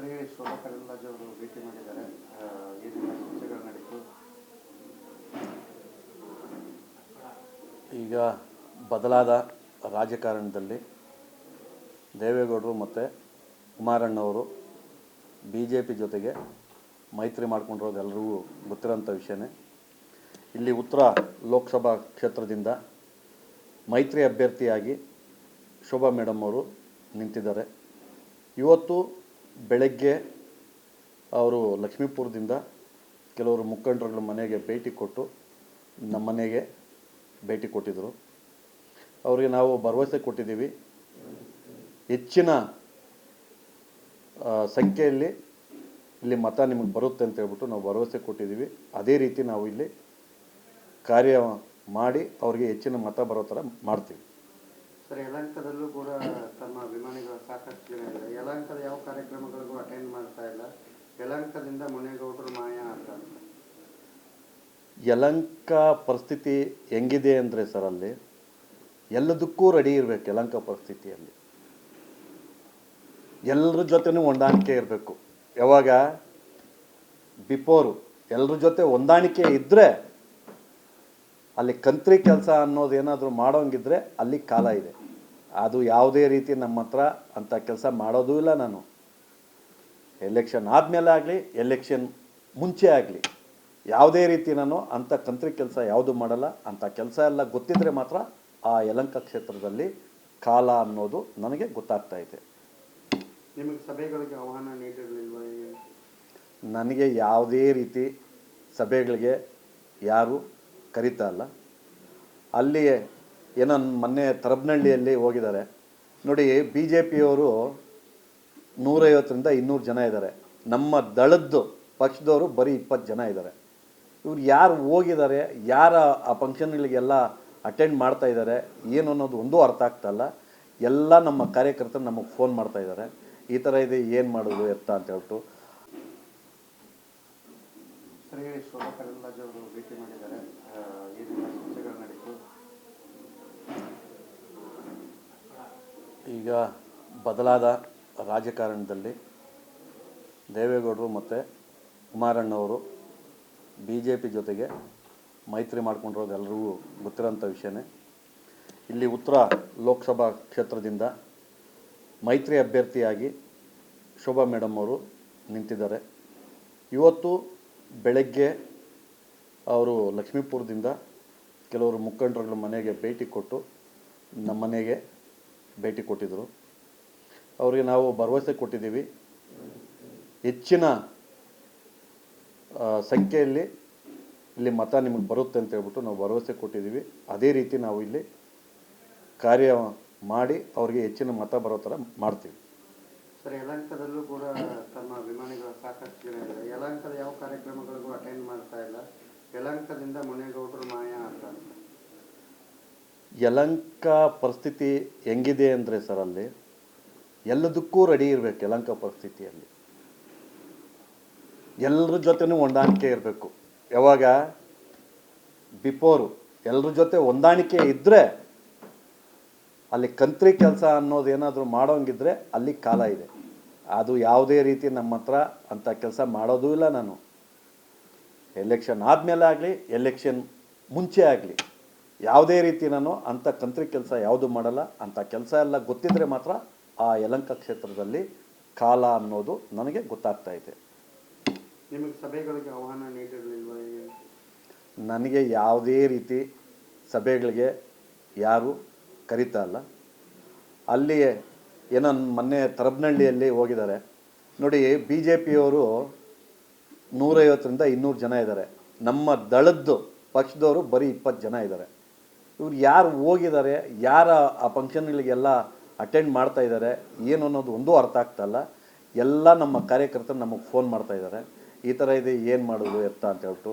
ಸರಿ ಶೋಭಾ ಅವರು ಭೇಟಿ ಮಾಡಿದ್ದಾರೆ. ಈಗ ಬದಲಾದ ರಾಜಕಾರಣದಲ್ಲಿ ದೇವೇಗೌಡರು ಮತ್ತು ಕುಮಾರಣ್ಣವರು ಬಿ ಜೆ ಪಿ ಜೊತೆಗೆ ಮೈತ್ರಿ ಮಾಡ್ಕೊಂಡಿರೋದು ಎಲ್ಲರಿಗೂ ಗೊತ್ತಿರೋಂಥ ವಿಷಯನೇ. ಇಲ್ಲಿ ಉತ್ತರ ಲೋಕಸಭಾ ಕ್ಷೇತ್ರದಿಂದ ಮೈತ್ರಿ ಅಭ್ಯರ್ಥಿಯಾಗಿ ಶೋಭಾ ಮೇಡಮ್ ಅವರು ನಿಂತಿದ್ದಾರೆ. ಇವತ್ತು ಬೆಳಗ್ಗೆ ಅವರು ಲಕ್ಷ್ಮೀಪುರದಿಂದ ಕೆಲವರು ಮುಖಂಡರುಗಳ ಮನೆಗೆ ಭೇಟಿ ಕೊಟ್ಟು ನಮ್ಮ ಮನೆಗೆ ಭೇಟಿ ಕೊಟ್ಟಿದ್ದರು. ಅವರಿಗೆ ನಾವು ಭರವಸೆ ಕೊಟ್ಟಿದ್ದೀವಿ. ಹೆಚ್ಚಿನ ಸಂಖ್ಯೆಯಲ್ಲಿ ಇಲ್ಲಿ ಮತ ನಿಮಗೆ ಬರುತ್ತೆ ಅಂತ ಹೇಳ್ಬಿಟ್ಟು ನಾವು ಭರವಸೆ ಕೊಟ್ಟಿದ್ದೀವಿ. ಅದೇ ರೀತಿ ನಾವು ಇಲ್ಲಿ ಕಾರ್ಯ ಮಾಡಿ ಅವರಿಗೆ ಹೆಚ್ಚಿನ ಮತ ಬರೋ ಥರ ಮಾಡ್ತೀವಿ. ಸರ್ ಯಲಹಂಕದಲ್ಲೂ ಕೂಡ ತಮ್ಮ ಅಭಿಮಾನಿಗಳು ಸಾಕಷ್ಟು ಜನ ಇದ್ದಾರೆ. ಯಲಹಂಕದ ಯಾವ ಕಾರ್ಯಕ್ರಮಗಳಿಗೂ ಅಟೆಂಡ್ ಮಾಡ್ತಾ ಇಲ್ಲ. ಯಲಹಂಕದಿಂದ ಮುನೇಗೌಡರು ಮಾಯ ಅಂತ. ಯಲಂಕ ಪರಿಸ್ಥಿತಿ ಹೆಂಗಿದೆ ಅಂದರೆ ಸರ್ ಅಲ್ಲಿ, ಎಲ್ಲದಕ್ಕೂ ರೆಡಿ ಇರಬೇಕು ಯಲಂಕ ಪರಿಸ್ಥಿತಿಯಲ್ಲಿ. ಎಲ್ಲರ ಜೊತೆನೂ ಹೊಂದಾಣಿಕೆ ಇರಬೇಕು. ಯಾವಾಗ? ಬಿಫೋರು. ಎಲ್ಲರ ಜೊತೆ ಹೊಂದಾಣಿಕೆ ಇದ್ದರೆ ಅಲ್ಲಿ ಕಂತ್ರಿ ಕೆಲಸ ಅನ್ನೋದು ಏನಾದರೂ ಮಾಡೋಂಗಿದ್ರೆ ಅಲ್ಲಿ ಕಾಲ ಇದೆ. ಅದು ಯಾವುದೇ ರೀತಿ ನಮ್ಮ ಹತ್ರ ಅಂಥ ಕೆಲಸ ಮಾಡೋದೂ ಇಲ್ಲ ನಾನು. ಎಲೆಕ್ಷನ್ ಆದಮೇಲೆ ಆಗಲಿ ಎಲೆಕ್ಷನ್ ಮುಂಚೆ ಆಗಲಿ ಯಾವುದೇ ರೀತಿ ನಾನು ಅಂಥ ಕಂತ್ರಿ ಕೆಲಸ ಯಾವುದು ಮಾಡಲ್ಲ ಅಂಥ ಕೆಲಸ ಎಲ್ಲ ಗೊತ್ತಿದ್ದರೆ ಮಾತ್ರ ಆ ಯಲಂಕ ಕ್ಷೇತ್ರದಲ್ಲಿ ಕಾಲ ಅನ್ನೋದು ನನಗೆ ಗೊತ್ತಾಗ್ತಾ ಇದೆ. ನಿಮಗೆ ಸಭೆಗಳಿಗೆ ಆಹ್ವಾನ ನೀಡಿರಲಿಲ್ವಾ? ನನಗೆ ಯಾವುದೇ ರೀತಿ ಸಭೆಗಳಿಗೆ ಯಾರು ಕರೀತಾ ಇಲ್ಲ. ಅಲ್ಲಿ ಏನೋ ಮೊನ್ನೆ ತರಬನಹಳ್ಳಿಯಲ್ಲಿ ಹೋಗಿದ್ದಾರೆ. ನೋಡಿ ಬಿ ಜೆ ಪಿಯವರು ನೂರೈವತ್ತರಿಂದ ಇನ್ನೂರು ಜನ ಇದ್ದಾರೆ. ನಮ್ಮ ದಳದ್ದು ಪಕ್ಷದವರು ಬರೀ ಇಪ್ಪತ್ತು ಜನ ಇದ್ದಾರೆ. ಇವ್ರು ಯಾರು ಹೋಗಿದ್ದಾರೆ, ಯಾರ ಆ ಫಂಕ್ಷನ್ಗಳಿಗೆಲ್ಲ ಅಟೆಂಡ್ ಮಾಡ್ತಾ ಇದ್ದಾರೆ, ಏನು ಅನ್ನೋದು ಒಂದೂ ಅರ್ಥ ಆಗ್ತಾಯಿಲ್ಲ ಎಲ್ಲ ನಮ್ಮ ಕಾರ್ಯಕರ್ತರು ನಮಗೆ ಫೋನ್ ಮಾಡ್ತಾ ಇದ್ದಾರೆ. ಈ ಥರ ಇದೆ, ಏನು ಮಾಡೋದು, ಎತ್ತ ಅಂತ ಹೇಳ್ಬಿಟ್ಟು. ಸರಿ ಶೋಭಾ ಕರಂದ್ಲಾಜೆ ಅವರು ಭೇಟಿ ಮಾಡಿದ್ದಾರೆ. ಏನೆಲ್ಲ ಚರ್ಚೆಗಳು ನಡೀತು ಈಗ ಬದಲಾದ ರಾಜಕಾರಣದಲ್ಲಿ ದೇವೇಗೌಡರು ಮತ್ತು ಕುಮಾರಣ್ಣವರು ಬಿ ಜೆ ಪಿ ಜೊತೆಗೆ ಮೈತ್ರಿ ಮಾಡ್ಕೊಂಡಿರೋದು ಎಲ್ರಿಗೂ ಗೊತ್ತಿರೋಂಥ ವಿಷಯನೇ. ಇಲ್ಲಿ ಉತ್ತರ ಲೋಕಸಭಾ ಕ್ಷೇತ್ರದಿಂದ ಮೈತ್ರಿ ಅಭ್ಯರ್ಥಿಯಾಗಿ ಶೋಭಾ ಮೇಡಮ್ ಅವರು ನಿಂತಿದ್ದಾರೆ. ಇವತ್ತು ಬೆಳಗ್ಗೆ ಅವರು ಲಕ್ಷ್ಮೀಪುರದಿಂದ ಕೆಲವರು ಮುಖಂಡರುಗಳ ಮನೆಗೆ ಭೇಟಿ ಕೊಟ್ಟು ನಮ್ಮ ಮನೆಗೆ ಭೇಟಿ ಕೊಟ್ಟಿದ್ದರು ಅವರಿಗೆ ನಾವು ಭರವಸೆ ಕೊಟ್ಟಿದ್ದೀವಿ. ಹೆಚ್ಚಿನ ಸಂಖ್ಯೆಯಲ್ಲಿ ಇಲ್ಲಿ ಮತ ನಿಮಗೆ ಬರುತ್ತೆ ಅಂತ ಹೇಳ್ಬಿಟ್ಟು ನಾವು ಭರವಸೆ ಕೊಟ್ಟಿದ್ದೀವಿ. ಅದೇ ರೀತಿ ನಾವು ಇಲ್ಲಿ ಕಾರ್ಯ ಮಾಡಿ ಅವರಿಗೆ ಹೆಚ್ಚಿನ ಮತ ಬರೋ ಥರ ಮಾಡ್ತೀವಿ. ಸರ್, ಯಲಹಂಕದಲ್ಲೂ ಕೂಡ ತಮ್ಮ ಅಭಿಮಾನಿಗಳು ಸಾಕಷ್ಟು ಜನ ಇದ್ದಾರೆ. ಯಲಹಂಕದ ಯಾವ ಕಾರ್ಯಕ್ರಮಗಳಿಗೂ ಅಟೆಂಡ್ ಮಾಡ್ತಾ ಇಲ್ಲ. ಯಲಹಂಕದಿಂದ ಮುನೇಗೌಡರು ಮಾಯ ಅಂತ. ಯಲಂಕ ಪರಿಸ್ಥಿತಿ ಹೆಂಗಿದೆ ಅಂದರೆ ಸರ್ ಅಲ್ಲಿ, ಎಲ್ಲದಕ್ಕೂ ರೆಡಿ ಇರಬೇಕು ಯಲಂಕ ಪರಿಸ್ಥಿತಿಯಲ್ಲಿ. ಎಲ್ಲರ ಜೊತೆನೂ ಹೊಂದಾಣಿಕೆ ಇರಬೇಕು. ಯಾವಾಗ? ಬಿಫೋರು ಎಲ್ಲರ ಜೊತೆ ಹೊಂದಾಣಿಕೆ ಇದ್ದರೆ ಅಲ್ಲಿ ಕಂತ್ರಿ ಕೆಲಸ ಅನ್ನೋದು ಏನಾದರೂ ಮಾಡೋಂಗಿದ್ರೆ ಅಲ್ಲಿ ಕಾಲ ಇದೆ. ಅದು ಯಾವುದೇ ರೀತಿ ನಮ್ಮ ಹತ್ರ ಅಂಥ ಕೆಲಸ ಮಾಡೋದೂ ಇಲ್ಲ ನಾನು. ಎಲೆಕ್ಷನ್ ಆದಮೇಲೆ ಆಗಲಿ ಎಲೆಕ್ಷನ್ ಮುಂಚೆ ಆಗಲಿ. ಯಾವುದೇ ರೀತಿ ನಾನು ಅಂಥ ಕಂತ್ರಿ ಕೆಲಸ ಯಾವುದು ಮಾಡಲ್ಲ ಅಂಥ ಕೆಲಸ ಎಲ್ಲ ಗೊತ್ತಿದ್ದರೆ ಮಾತ್ರ ಆ ಯಲಂಕ ಕ್ಷೇತ್ರದಲ್ಲಿ ಕಾಲ ಅನ್ನೋದು ನನಗೆ ಗೊತ್ತಾಗ್ತಾ ಇದೆ. ನಿಮಗೆ ಸಭೆಗಳಿಗೆ ಆಹ್ವಾನ ನೀಡಿರಲಿಲ್ವಾ? ನನಗೆ ಯಾವುದೇ ರೀತಿ ಸಭೆಗಳಿಗೆ ಯಾರು ಕರೀತಾ ಇಲ್ಲ. ಅಲ್ಲಿ ಏನೋ ಮೊನ್ನೆ ತರಬನಹಳ್ಳಿಯಲ್ಲಿ ಹೋಗಿದ್ದಾರೆ. ನೋಡಿ ಬಿ ಜೆ ಪಿಯವರು ನೂರೈವತ್ತರಿಂದ ಇನ್ನೂರು ಜನ ಇದ್ದಾರೆ. ನಮ್ಮ ದಳದ್ದು ಪಕ್ಷದವರು ಬರೀ ಇಪ್ಪತ್ತು ಜನ ಇದ್ದಾರೆ. ಇವ್ರು ಯಾರು ಹೋಗಿದ್ದಾರೆ, ಯಾರ ಆ ಫಂಕ್ಷನ್ಗಳಿಗೆಲ್ಲ ಅಟೆಂಡ್ ಮಾಡ್ತಾ ಇದ್ದಾರೆ ಏನು ಅನ್ನೋದು ಒಂದೂ ಅರ್ಥ ಆಗ್ತಾಯಿಲ್ಲ ಎಲ್ಲ ನಮ್ಮ ಕಾರ್ಯಕರ್ತರು ನಮಗೆ ಫೋನ್ ಮಾಡ್ತಾ ಇದ್ದಾರೆ. ಈ ಥರ ಇದೆ, ಏನು ಮಾಡೋದು ಎತ್ತ ಅಂತ ಹೇಳ್ಬಿಟ್ಟು.